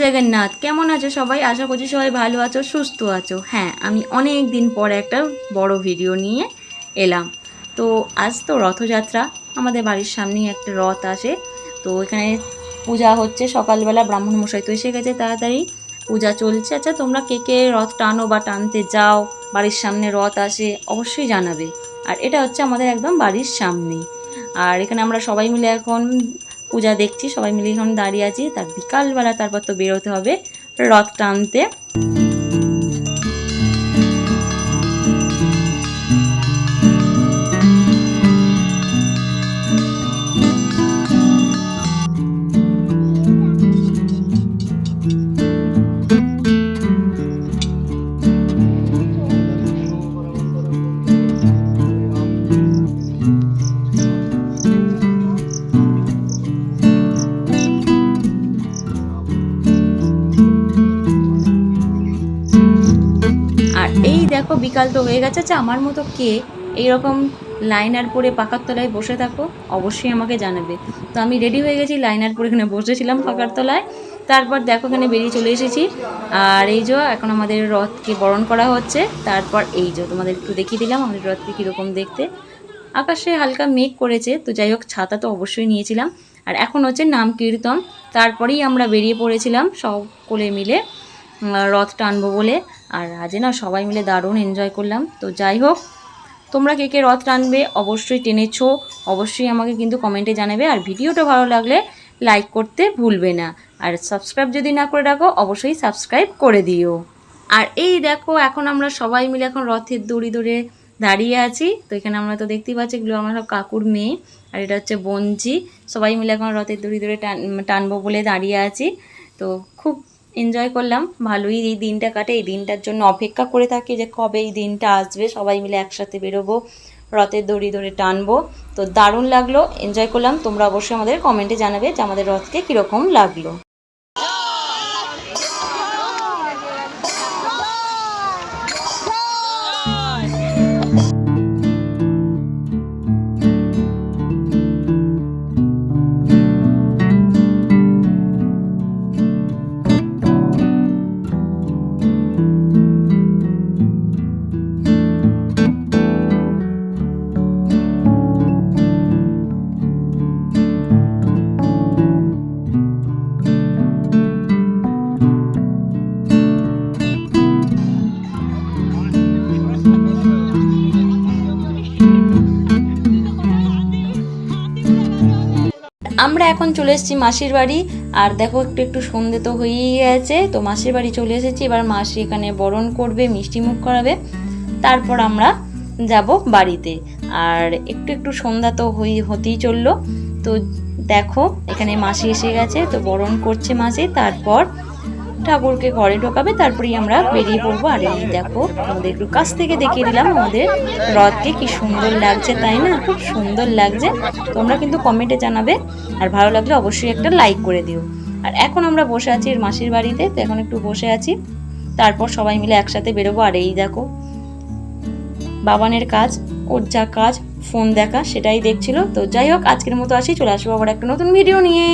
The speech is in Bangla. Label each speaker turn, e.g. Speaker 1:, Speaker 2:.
Speaker 1: জগন্নাথ, কেমন আছো সবাই? আশা করছি সবাই ভালো আছো, সুস্থ আছো। হ্যাঁ আমি অনেক দিন পরে একটা বড় ভিডিও নিয়ে এলাম। তো আজ তো রথযাত্রা, আমাদের বাড়ির সামনেই একটা রথ আসে। তো এখানে পূজা হচ্ছে, সকালবেলা ব্রাহ্মণ মশাই তো এসে গেছে তাড়াতাড়ি। পূজা চলছে। আচ্ছা তোমরা কে কে রথ টানো বা টানতে যাও, বাড়ির সামনে রথ আসে, অবশ্যই জানাবে। আর এটা হচ্ছে আমাদের একদম বাড়ির সামনেই। আর এখানে আমরা সবাই মিলে এখন পূজা দেখছি, সবাই মিলে এখন দাঁড়িয়ে আছি। তার বিকালবেলা তারপর তো বেরোতে হবে, রথ টানতে। এই দেখো, বিকাল তো হয়ে গেছে। আচ্ছা আমার মতো কে এইরকম লাইনার পরে পাকার তলায় বসে থাকো? অবশ্যই আমাকে জানাবে। তো আমি রেডি হয়ে গেছি লাইনার পরে এখানে বসেছিলাম পাকার তলায়। তারপর দেখো, এখানে বেরিয়ে চলে এসেছি। আর এই যে, এখন আমাদের রথকে বরণ করা হচ্ছে। তারপর এই যে, তোমাদের একটু দেখিয়ে দিলাম আমাদের রথকে কীরকম দেখতে। আকাশে হালকা মেঘ করেছে, তো যাই হোক, ছাতা তো অবশ্যই নিয়েছিলাম। আর এখন হচ্ছে নাম কীর্তন। তারপরেই আমরা বেরিয়ে পড়েছিলাম সকলে মিলে। রথ টানবো বলে। আর আজ না সবাই মিলে দারুণ এনজয় করলাম। তো যাই হোক, তোমরা কে কে রথ টানবে অবশ্যই টেনেছো। অবশ্যই আমাকে কিন্তু কমেন্টে জানাবে। আর ভিডিওটা ভালো লাগলে লাইক করতে ভুলবে না। আর সাবস্ক্রাইব যদি না করে রাখো, অবশ্যই সাবস্ক্রাইব করে দিও। আর এই দেখো, এখন আমরা সবাই মিলে এখন রথের দড়ি ধরে দাঁড়িয়ে আছি। তো এখানে আমরা তো দেখতেই পাচ্ছি এগুলো আমরা সব কাকুর মেয়ে। আর এটা হচ্ছে বঞ্জি সবাই মিলে এখন রথের দড়ি ধরে টান, টানবো বলে দাঁড়িয়ে আছি। তো খুব এনজয় করলাম। ভালোই এই দিনটা কাটে। এই দিনটার জন্য অপেক্ষা করে থাকি যে কবে এই দিনটা আসবে। সবাই মিলে একসাথে বেরোবো, রথের দড়ি ধরে টানবো। তো দারুণ লাগল। এনজয় করলাম। তোমরা অবশ্যই আমাদের কমেন্টে জানাবে যে আমাদের রথকে কীরকম লাগল। আমরা এখন চলে এসেছি মাসির বাড়ি। আর দেখো, একটু একটু সন্ধে তো হয়েই গেছে। তো মাসির বাড়ি চলে এসেছি। এবার মাসি এখানে বরণ করবে, মিষ্টি মুখ করাবে। তারপর আমরা যাব বাড়িতে। আর একটু একটু সন্ধ্যা তো হই হতেই চলল। তো দেখো, এখানে মাসি এসে গেছে। তো বরণ করছে মাসি। তারপর ঠাকুরকে ঘরে ঢোকাবে, তারপরেই আমরা বেরিয়ে পড়ব। আর এই দেখো, আমাদের একটু কাছ থেকে দেখিয়ে দিলাম আমাদের রথকে, কি সুন্দর লাগছে, তাই না? খুব সুন্দর লাগছে। তোমরা কিন্তু কমেন্টে জানাবে, আর ভালো লাগলে অবশ্যই একটা লাইক করে দিও। আর এখন আমরা বসে আছি এর মাসির বাড়িতে, তো এখন একটু বসে আছি। তারপর সবাই মিলে একসাথে বেরোবো। আর এই দেখো, বাবানের কাজ, ওর যা কাজ, ফোন দেখা, সেটাই দেখছিল। তো যাই হোক, আজকের মতো আসি, চলে আসব আবার একটা নতুন ভিডিও নিয়ে।